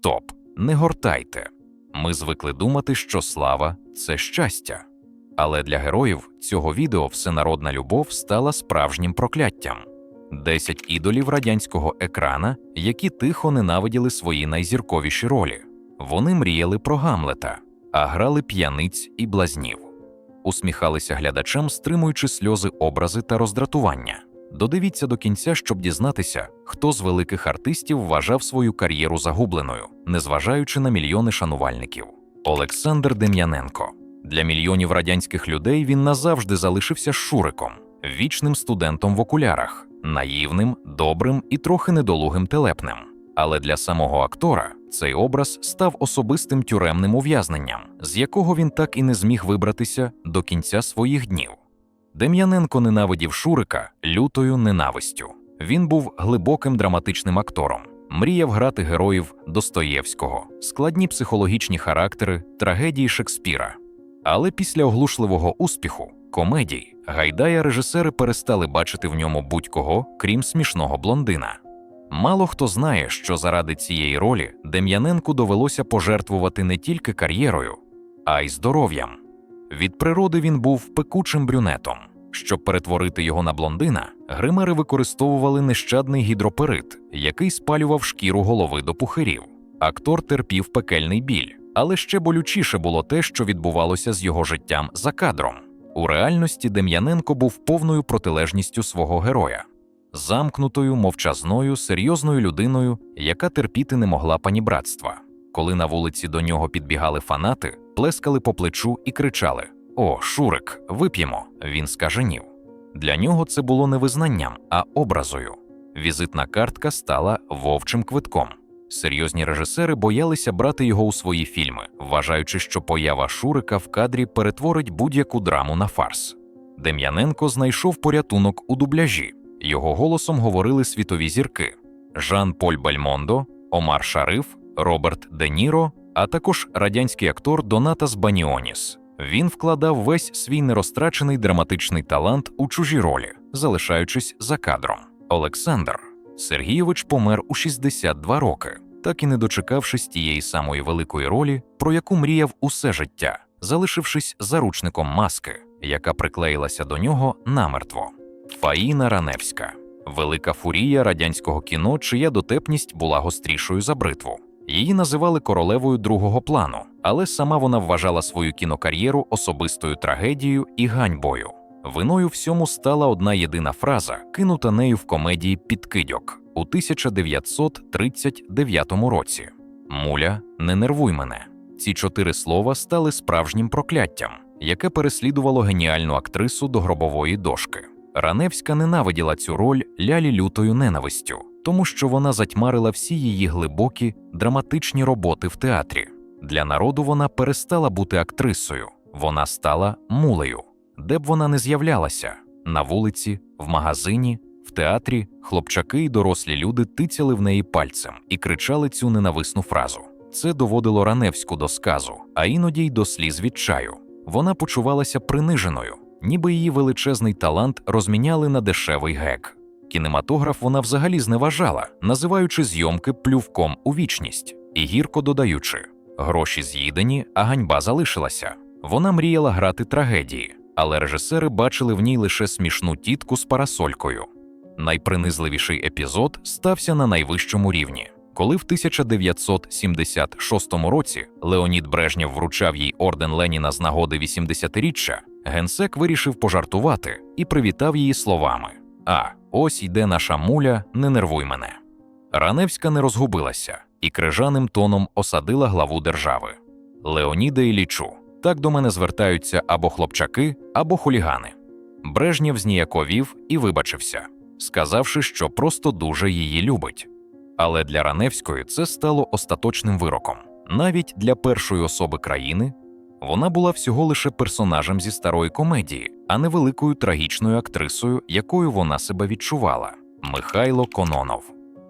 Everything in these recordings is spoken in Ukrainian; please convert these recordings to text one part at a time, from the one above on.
Стоп, не гортайте. Ми звикли думати, що слава це щастя. Але для героїв цього відео всенародна любов стала справжнім прокляттям. Десять ідолів радянського екрана, які тихо ненавиділи свої найзірковіші ролі. Вони мріяли про Гамлета, а грали п'яниць і блазнів. Усміхалися глядачам, стримуючи сльози образи та роздратування. Додивіться до кінця, щоб дізнатися, хто з великих артистів вважав свою кар'єру загубленою, незважаючи на мільйони шанувальників. Олександр Дем'яненко. Для мільйонів радянських людей він назавжди залишився Шуриком, вічним студентом в окулярах, наївним, добрим і трохи недолугим телепнем. Але для самого актора цей образ став особистим тюремним ув'язненням, з якого він так і не зміг вибратися до кінця своїх днів. Дем'яненко ненавидів Шурика лютою ненавистю. Він був глибоким драматичним актором, мріяв грати героїв Достоєвського, складні психологічні характери, трагедії Шекспіра. Але після оглушливого успіху, комедій, Гайдая режисери перестали бачити в ньому будь-кого, крім смішного блондина. Мало хто знає, що заради цієї ролі Дем'яненку довелося пожертвувати не тільки кар'єрою, а й здоров'ям. Від природи він був пекучим брюнетом. Щоб перетворити його на блондина, гримери використовували нещадний гідроперит, який спалював шкіру голови до пухирів. Актор терпів пекельний біль, але ще болючіше було те, що відбувалося з його життям за кадром. У реальності Дем'яненко був повною протилежністю свого героя, замкнутою, мовчазною, серйозною людиною, яка терпіти не могла панібратства. Коли на вулиці до нього підбігали фанати, плескали по плечу і кричали: О, Шурик, вип'ємо! Він скаженів. Для нього це було не визнанням, а образою. Візитна картка стала вовчим квитком. Серйозні режисери боялися брати його у свої фільми, вважаючи, що поява Шурика в кадрі перетворить будь-яку драму на фарс. Дем'яненко знайшов порятунок у дубляжі. Його голосом говорили світові зірки: Жан Поль Бельмондо, Омар Шариф, Роберт Де Ніро, а також радянський актор Донатас Баніоніс. Він вкладав весь свій нерозтрачений драматичний талант у чужі ролі, залишаючись за кадром. Олександр Сергійович помер у 62 роки, так і не дочекавшись тієї самої великої ролі, про яку мріяв усе життя, залишившись заручником маски, яка приклеїлася до нього намертво. Фаїна Раневська, велика фурія радянського кіно, чия дотепність була гострішою за бритву. Її називали королевою другого плану, але сама вона вважала свою кінокар'єру особистою трагедією і ганьбою. Виною всьому стала одна єдина фраза, кинута нею в комедії Підкидьок у 1939 році: Муля, не нервуй мене. Ці чотири слова стали справжнім прокляттям, яке переслідувало геніальну актрису до гробової дошки. Раневська ненавиділа цю роль лялі лютою ненавистю, тому що вона затьмарила всі її глибокі, драматичні роботи в театрі. Для народу вона перестала бути актрисою, вона стала мулею, де б вона не з'являлася на вулиці, в магазині, в театрі, хлопчаки й дорослі люди тицяли в неї пальцем і кричали цю ненависну фразу. Це доводило Раневську до сказу, а іноді й до сліз відчаю. Вона почувалася приниженою, ніби її величезний талант розміняли на дешевий гек. Кінематограф вона взагалі зневажала, називаючи зйомки плювком у вічність, і гірко додаючи: гроші з'їдені, а ганьба залишилася. Вона мріяла грати трагедії, але режисери бачили в ній лише смішну тітку з парасолькою. Найпринизливіший епізод стався на найвищому рівні, коли в 1976 році Леонід Брежнєв вручав їй орден Леніна з нагоди 80-річчя, генсек вирішив пожартувати і привітав її словами: А, ось йде наша муля, не нервуй мене. Раневська не розгубилася і крижаним тоном осадила главу держави. Леоніда Іллічу, так до мене звертаються або хлопчаки, або хулігани. Брежнєв зніяковів і вибачився, сказавши, що просто дуже її любить. Але для Раневської це стало остаточним вироком. Навіть для першої особи країни вона була всього лише персонажем зі старої комедії, а не великою трагічною актрисою, якою вона себе відчувала. Михайло Кононов.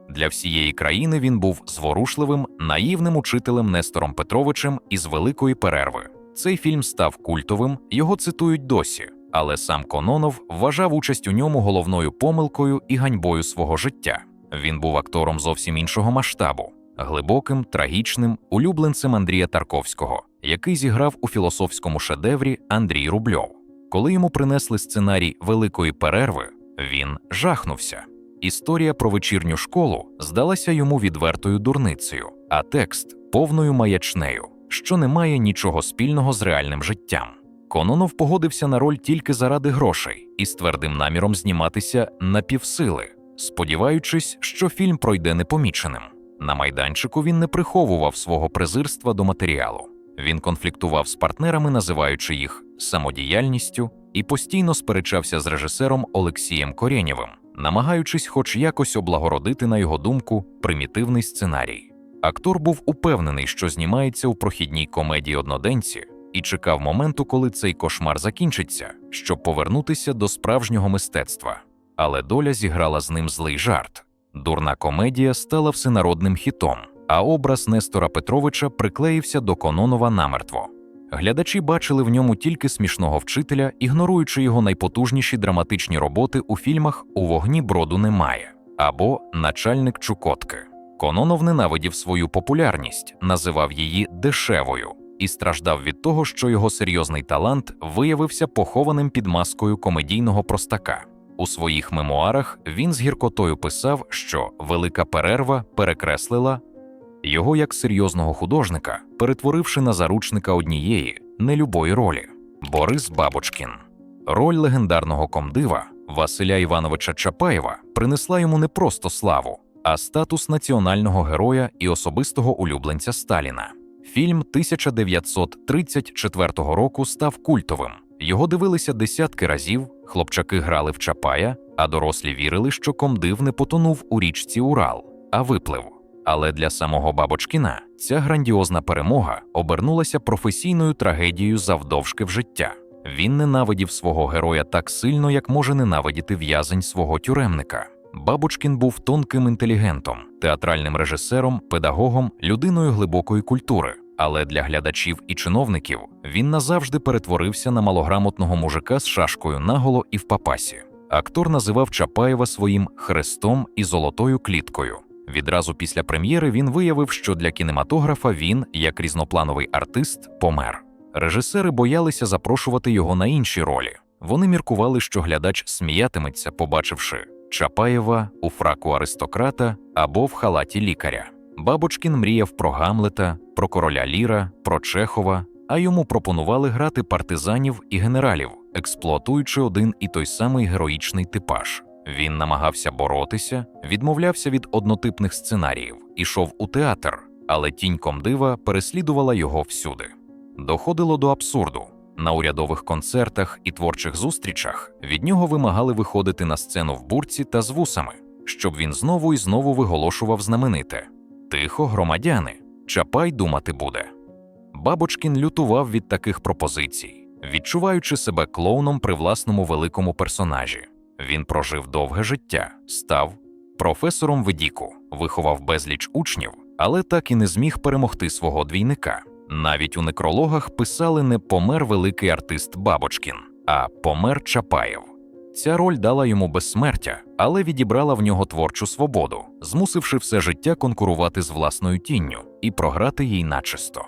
Для всієї країни він був зворушливим, наївним учителем Нестором Петровичем із великої перерви. Цей фільм став культовим, його цитують досі, але сам Кононов вважав участь у ньому головною помилкою і ганьбою свого життя. Він був актором зовсім іншого масштабу. глибоким, трагічним улюбленцем Андрія Тарковського, який зіграв у філософському шедеврі Андрій Рубльов. Коли йому принесли сценарій великої перерви, він жахнувся. Історія про вечірню школу здалася йому відвертою дурницею, а текст повною маячнею, що не має нічого спільного з реальним життям. Кононов погодився на роль тільки заради грошей і з твердим наміром зніматися на півсили, сподіваючись, що фільм пройде непоміченим. На майданчику він не приховував свого презирства до матеріалу. Він конфліктував з партнерами, називаючи їх самодіяльністю, і постійно сперечався з режисером Олексієм Корєнєвим, намагаючись, хоч якось облагородити, на його думку, примітивний сценарій. Актор був упевнений, що знімається у прохідній комедії одноденці, і чекав моменту, коли цей кошмар закінчиться, щоб повернутися до справжнього мистецтва. Але доля зіграла з ним злий жарт. Дурна комедія стала всенародним хітом, а образ Нестора Петровича приклеївся до Кононова намертво. Глядачі бачили в ньому тільки смішного вчителя, ігноруючи його найпотужніші драматичні роботи у фільмах У вогні броду немає або Начальник Чукотки. Кононов ненавидів свою популярність, називав її дешевою і страждав від того, що його серйозний талант виявився похованим під маскою комедійного простака. У своїх мемуарах він з гіркотою писав, що велика перерва перекреслила його як серйозного художника, перетворивши на заручника однієї нелюбої ролі Борис Бабочкін. Роль легендарного комдива Василя Івановича Чапаєва принесла йому не просто славу, а статус національного героя і особистого улюбленця Сталіна. Фільм 1934 року став культовим. Його дивилися десятки разів, хлопчаки грали в Чапая, а дорослі вірили, що комдив не потонув у річці Урал, а виплив. Але для самого Бабочкіна ця грандіозна перемога обернулася професійною трагедією завдовжки в життя. Він ненавидів свого героя так сильно, як може ненавидіти в'язень свого тюремника. Бабочкін був тонким інтелігентом, театральним режисером, педагогом, людиною глибокої культури. Але для глядачів і чиновників він назавжди перетворився на малограмотного мужика з шашкою наголо і в папасі. Актор називав Чапаєва своїм хрестом і золотою кліткою. Відразу після прем'єри він виявив, що для кінематографа він, як різноплановий артист, помер. Режисери боялися запрошувати його на інші ролі. Вони міркували, що глядач сміятиметься, побачивши Чапаєва у фраку аристократа або в халаті лікаря. Бабочкін мріяв про Гамлета, про короля Ліра, про Чехова, а йому пропонували грати партизанів і генералів, експлуатуючи один і той самий героїчний типаж. Він намагався боротися, відмовлявся від однотипних сценаріїв, ішов у театр, але тінь комдива переслідувала його всюди. Доходило до абсурду. На урядових концертах і творчих зустрічах від нього вимагали виходити на сцену в бурці та з вусами, щоб він знову і знову виголошував знамените Тихо, громадяни, чапай думати буде. Бабочкін лютував від таких пропозицій, відчуваючи себе клоуном при власному великому персонажі. Він прожив довге життя, став професором Ведіку, виховав безліч учнів, але так і не зміг перемогти свого двійника. Навіть у некрологах писали не помер великий артист Бабочкін, а помер Чапаєв. Ця роль дала йому безсмертя, але відібрала в нього творчу свободу, змусивши все життя конкурувати з власною тінню і програти їй начисто.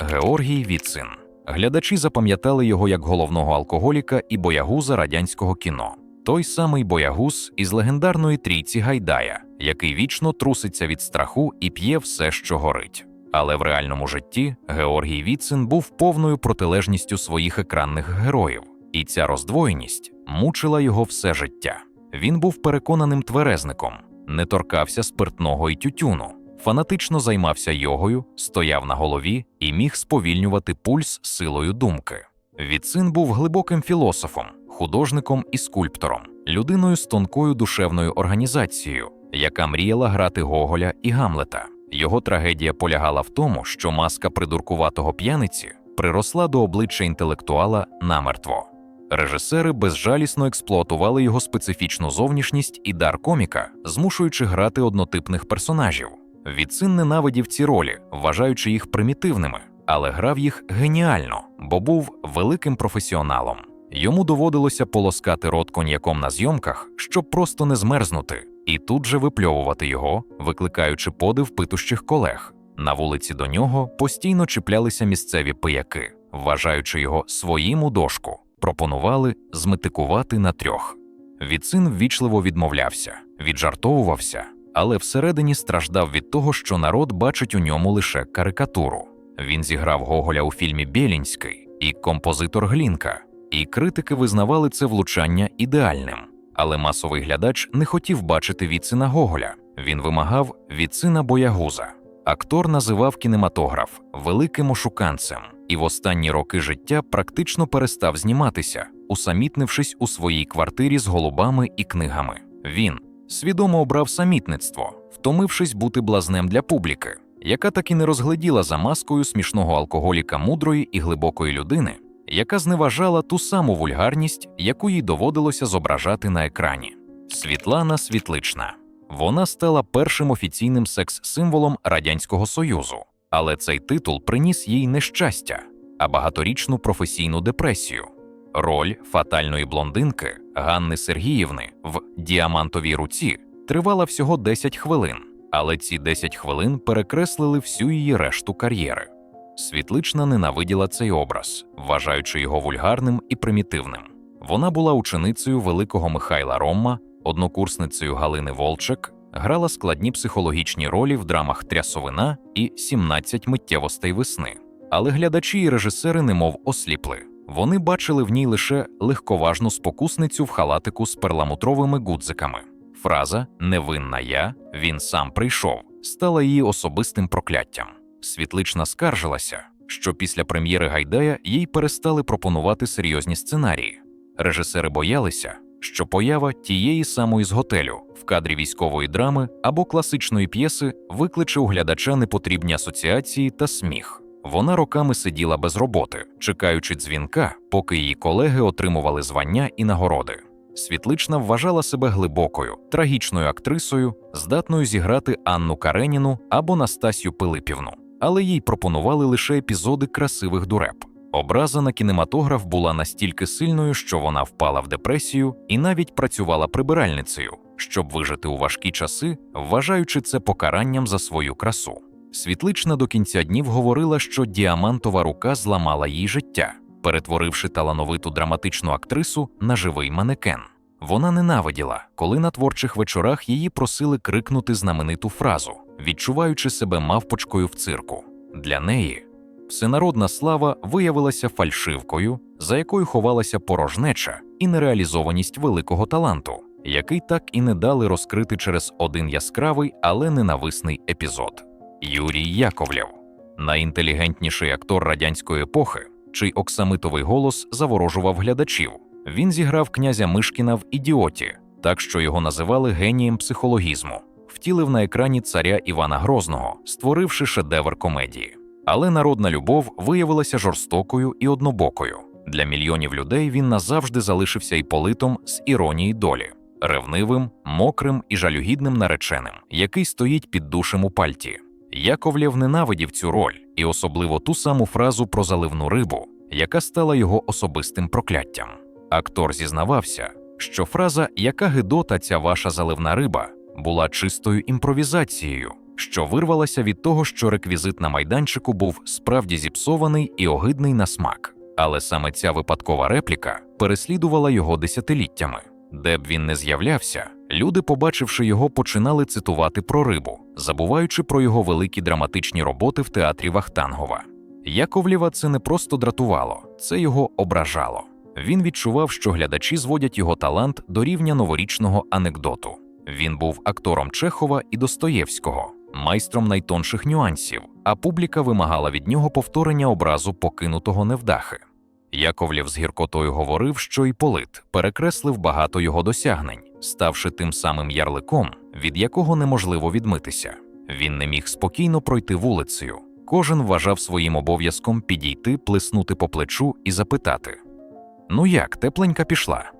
Георгій Віцин. Глядачі запам'ятали його як головного алкоголіка і боягуза радянського кіно. Той самий боягуз із легендарної трійці Гайдая, який вічно труситься від страху і п'є все, що горить. Але в реальному житті Георгій Віцин був повною протилежністю своїх екранних героїв, і ця роздвоєність мучила його все життя. Він був переконаним тверезником, не торкався спиртного і тютюну, фанатично займався йогою, стояв на голові і міг сповільнювати пульс силою думки. Віцин був глибоким філософом, художником і скульптором, людиною з тонкою душевною організацією, яка мріяла грати Гоголя і Гамлета. Його трагедія полягала в тому, що маска придуркуватого п'яниці приросла до обличчя інтелектуала намертво. Режисери безжалісно експлуатували його специфічну зовнішність і дар коміка, змушуючи грати однотипних персонажів. Віцин ненавидів ці ролі, вважаючи їх примітивними, але грав їх геніально, бо був великим професіоналом. Йому доводилося полоскати рот коньяком на зйомках, щоб просто не змерзнути, і тут же випльовувати його, викликаючи подив питущих колег. На вулиці до нього постійно чіплялися місцеві пияки, вважаючи його своїм у дошку, пропонували зметикувати на трьох. Віцин ввічливо відмовлявся, віджартовувався, але всередині страждав від того, що народ бачить у ньому лише карикатуру. Він зіграв Гоголя у фільмі Бєлінський і композитор Глінка, і критики визнавали це влучання ідеальним. Але масовий глядач не хотів бачити Віцина Гоголя. Він вимагав Віцина Боягуза. Актор називав кінематограф великим ошуканцем і в останні роки життя практично перестав зніматися, усамітнившись у своїй квартирі з голубами і книгами. Він свідомо обрав самітництво, втомившись бути блазнем для публіки, яка так і не розгляділа за маскою смішного алкоголіка мудрої і глибокої людини, яка зневажала ту саму вульгарність, яку їй доводилося зображати на екрані. Світлана Світлична. Вона стала першим офіційним секс-символом Радянського Союзу, але цей титул приніс їй не щастя, а багаторічну професійну депресію. Роль фатальної блондинки Ганни Сергіївни в діамантовій руці тривала всього 10 хвилин, але ці 10 хвилин перекреслили всю її решту кар'єри. Світлична ненавиділа цей образ, вважаючи його вульгарним і примітивним. Вона була ученицею великого Михайла Ромма, однокурсницею Галини Волчек, грала складні психологічні ролі в драмах Трясовина і «17 миттєвостей весни. Але глядачі і режисери немов осліпли. Вони бачили в ній лише легковажну спокусницю в халатику з перламутровими гудзиками. Фраза Невинна я, він сам прийшов стала її особистим прокляттям. Світлична скаржилася, що після прем'єри Гайдая їй перестали пропонувати серйозні сценарії. Режисери боялися, що поява тієї самої з готелю в кадрі військової драми або класичної п'єси викличе у глядача непотрібні асоціації та сміх. Вона роками сиділа без роботи, чекаючи дзвінка, поки її колеги отримували звання і нагороди. Світлична вважала себе глибокою, трагічною актрисою, здатною зіграти Анну Кареніну або Настасю Пилипівну, але їй пропонували лише епізоди красивих дуреб. Образа на кінематограф була настільки сильною, що вона впала в депресію і навіть працювала прибиральницею, щоб вижити у важкі часи, вважаючи це покаранням за свою красу. Світлична до кінця днів говорила, що діамантова рука зламала їй життя, перетворивши талановиту драматичну актрису на живий манекен. Вона ненавиділа, коли на творчих вечорах її просили крикнути знамениту фразу, відчуваючи себе мавпочкою в цирку. Для неї всенародна слава виявилася фальшивкою, за якою ховалася порожнеча і нереалізованість великого таланту, який так і не дали розкрити через один яскравий, але ненависний епізод. Юрій Яковлєв найінтелігентніший актор радянської епохи, чий оксамитовий голос заворожував глядачів. Він зіграв князя Мишкіна в ідіоті, так що його називали генієм психологізму, втілив на екрані царя Івана Грозного, створивши шедевр комедії. Але народна любов виявилася жорстокою і однобокою. Для мільйонів людей він назавжди залишився іполитом з іронії долі, ревнивим, мокрим і жалюгідним нареченим, який стоїть під душем у пальті. Яковлєв ненавидів цю роль і особливо ту саму фразу про заливну рибу, яка стала його особистим прокляттям. Актор зізнавався, що фраза Яка гидота ця ваша заливна риба була чистою імпровізацією, що вирвалася від того, що реквізит на майданчику був справді зіпсований і огидний на смак. Але саме ця випадкова репліка переслідувала його десятиліттями. Де б він не з'являвся, люди, побачивши його, починали цитувати про рибу, забуваючи про його великі драматичні роботи в театрі Вахтангова. Яковлєва це не просто дратувало, це його ображало. Він відчував, що глядачі зводять його талант до рівня новорічного анекдоту. Він був актором Чехова і Достоєвського, майстром найтонших нюансів, а публіка вимагала від нього повторення образу покинутого невдахи. Яковлєв з гіркотою говорив, що Іполит перекреслив багато його досягнень, ставши тим самим ярликом, від якого неможливо відмитися. Він не міг спокійно пройти вулицею. Кожен вважав своїм обов'язком підійти, плеснути по плечу і запитати: Ну як, тепленька пішла?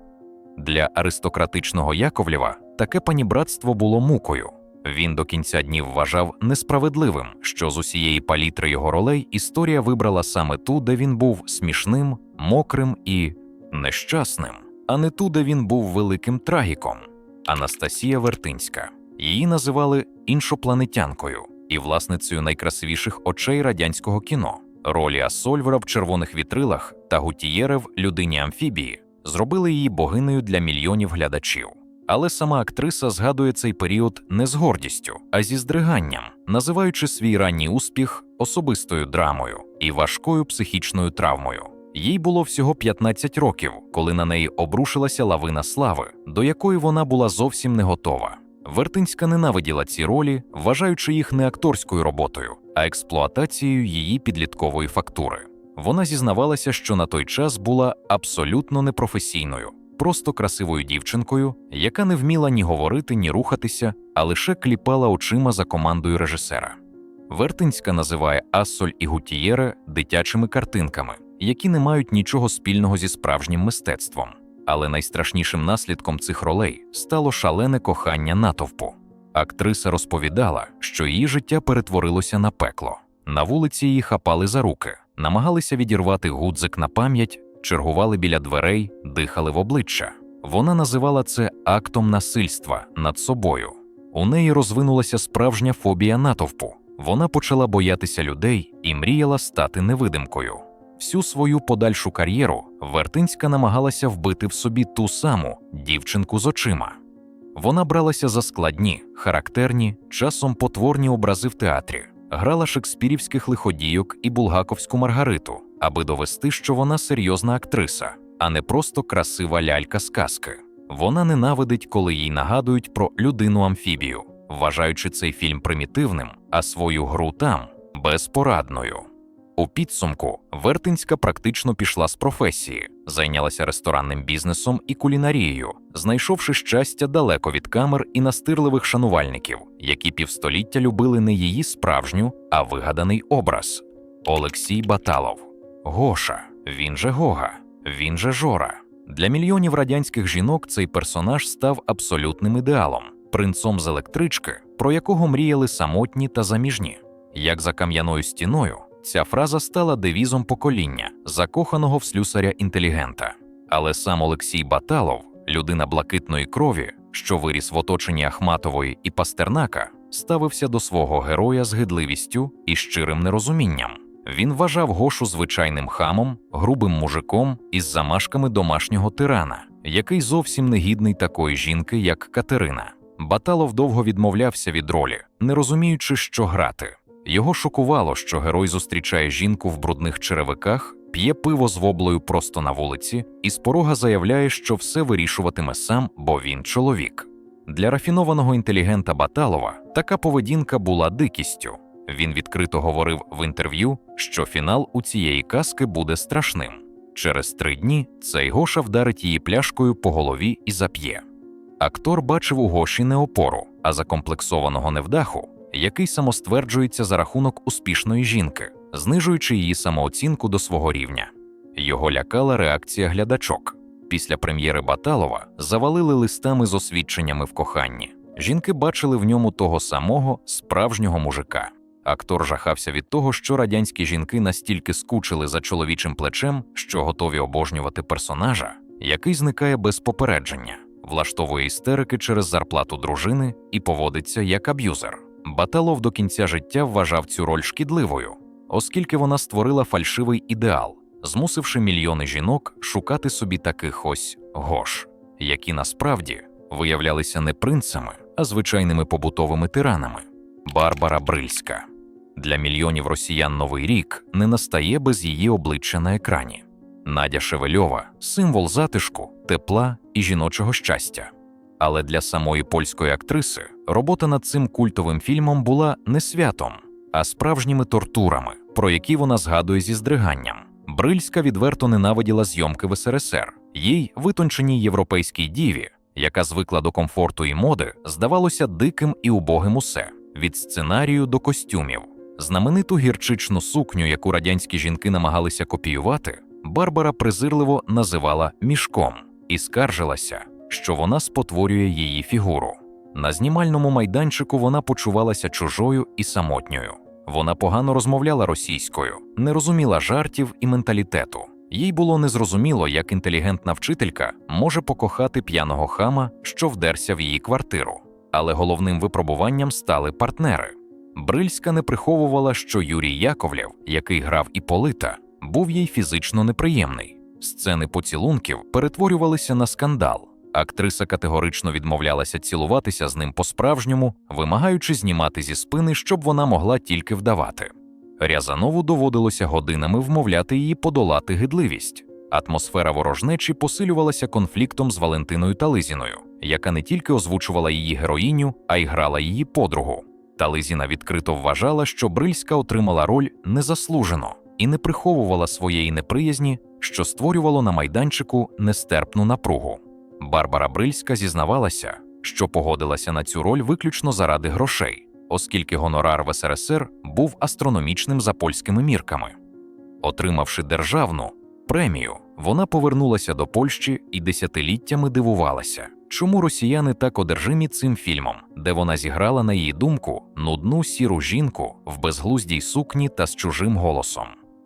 Для аристократичного Яковлєва таке панібратство було мукою. Він до кінця днів вважав несправедливим, що з усієї палітри його ролей історія вибрала саме ту, де він був смішним, мокрим і нещасним, а не ту, де він був великим трагіком. Анастасія Вертинська. Її називали іншопланетянкою і власницею найкрасивіших очей радянського кіно. Ролі Асольвера в червоних вітрилах та Гутієре в людині амфібії зробили її богинею для мільйонів глядачів. Але сама актриса згадує цей період не з гордістю, а зі здриганням, називаючи свій ранній успіх особистою драмою і важкою психічною травмою. Їй було всього 15 років, коли на неї обрушилася лавина слави, до якої вона була зовсім не готова. Вертинська ненавиділа ці ролі, вважаючи їх не акторською роботою, а експлуатацією її підліткової фактури. Вона зізнавалася, що на той час була абсолютно непрофесійною, просто красивою дівчинкою, яка не вміла ні говорити, ні рухатися, а лише кліпала очима за командою режисера. Вертинська називає Ассоль і Гутієре дитячими картинками, які не мають нічого спільного зі справжнім мистецтвом. Але найстрашнішим наслідком цих ролей стало шалене кохання натовпу. Актриса розповідала, що її життя перетворилося на пекло. На вулиці її хапали за руки, намагалися відірвати гудзик на пам'ять, чергували біля дверей, дихали в обличчя. Вона називала це актом насильства над собою. У неї розвинулася справжня фобія натовпу. Вона почала боятися людей і мріяла стати невидимкою. Всю свою подальшу кар'єру Вертинська намагалася вбити в собі ту саму дівчинку з очима. Вона бралася за складні, характерні, часом потворні образи в театрі, грала шекспірівських лиходійок і булгаковську Маргариту, аби довести, що вона серйозна актриса, а не просто красива лялька сказки. Вона ненавидить, коли їй нагадують про людину амфібію, вважаючи цей фільм примітивним, а свою гру там безпорадною. У підсумку Вертинська практично пішла з професії, зайнялася ресторанним бізнесом і кулінарією, знайшовши щастя далеко від камер і настирливих шанувальників, які півстоліття любили не її справжню, а вигаданий образ. Олексій Баталов, Гоша, він же Гога, він же Жора. Для мільйонів радянських жінок цей персонаж став абсолютним ідеалом, принцом з електрички, про якого мріяли самотні та заміжні. Як за кам'яною стіною, ця фраза стала девізом покоління, закоханого в слюсаря інтелігента. Але сам Олексій Баталов, людина блакитної крові, що виріс в оточенні Ахматової і Пастернака, ставився до свого героя з гидливістю і щирим нерозумінням. Він вважав Гошу звичайним хамом, грубим мужиком із замашками домашнього тирана, який зовсім не гідний такої жінки, як Катерина. Баталов довго відмовлявся від ролі, не розуміючи, що грати. Його шокувало, що герой зустрічає жінку в брудних черевиках, п'є пиво з воблою просто на вулиці і з порога заявляє, що все вирішуватиме сам, бо він чоловік. Для рафінованого інтелігента Баталова така поведінка була дикістю. Він відкрито говорив в інтерв'ю, що фінал у цієї казки буде страшним. Через три дні цей Гоша вдарить її пляшкою по голові і зап'є. Актор бачив у Гоші не опору, а закомплексованого невдаху, який самостверджується за рахунок успішної жінки, знижуючи її самооцінку до свого рівня. Його лякала реакція глядачок. Після прем'єри Баталова завалили листами з освідченнями в коханні. Жінки бачили в ньому того самого справжнього мужика. Актор жахався від того, що радянські жінки настільки скучили за чоловічим плечем, що готові обожнювати персонажа, який зникає без попередження, влаштовує істерики через зарплату дружини і поводиться як аб'юзер. Баталов до кінця життя вважав цю роль шкідливою, оскільки вона створила фальшивий ідеал, змусивши мільйони жінок шукати собі таких ось гош, які насправді виявлялися не принцами, а звичайними побутовими тиранами. Барбара Брильська для мільйонів росіян новий рік не настає без її обличчя на екрані. Надя Шевельова символ затишку, тепла і жіночого щастя. Але для самої польської актриси робота над цим культовим фільмом була не святом, а справжніми тортурами, про які вона згадує зі здриганням. Брильська відверто ненавиділа зйомки в СРСР, їй витонченій європейській діві, яка звикла до комфорту і моди, здавалося диким і убогим усе від сценарію до костюмів. Знамениту гірчичну сукню, яку радянські жінки намагалися копіювати, Барбара презирливо називала мішком і скаржилася, що вона спотворює її фігуру. На знімальному майданчику вона почувалася чужою і самотньою. Вона погано розмовляла російською, не розуміла жартів і менталітету. Їй було незрозуміло, як інтелігентна вчителька може покохати п'яного хама, що вдерся в її квартиру. Але головним випробуванням стали партнери. Брильська не приховувала, що Юрій Яковлєв, який грав Іполита, був їй фізично неприємний. Сцени поцілунків перетворювалися на скандал. Актриса категорично відмовлялася цілуватися з ним по-справжньому, вимагаючи знімати зі спини, щоб вона могла тільки вдавати. Рязанову доводилося годинами вмовляти її подолати гидливість. Атмосфера ворожнечі посилювалася конфліктом з Валентиною Тализіною, яка не тільки озвучувала її героїню, а й грала її подругу. Тализіна відкрито вважала, що Брильська отримала роль незаслужено і не приховувала своєї неприязні, що створювало на майданчику нестерпну напругу. Барбара Брильська зізнавалася, що погодилася на цю роль виключно заради грошей, оскільки гонорар в СРСР був астрономічним за польськими мірками. Отримавши державну премію, вона повернулася до Польщі і десятиліттями дивувалася, чому росіяни так одержимі цим фільмом, де вона зіграла, на її думку, нудну сіру жінку в безглуздій сукні та з чужим голосом.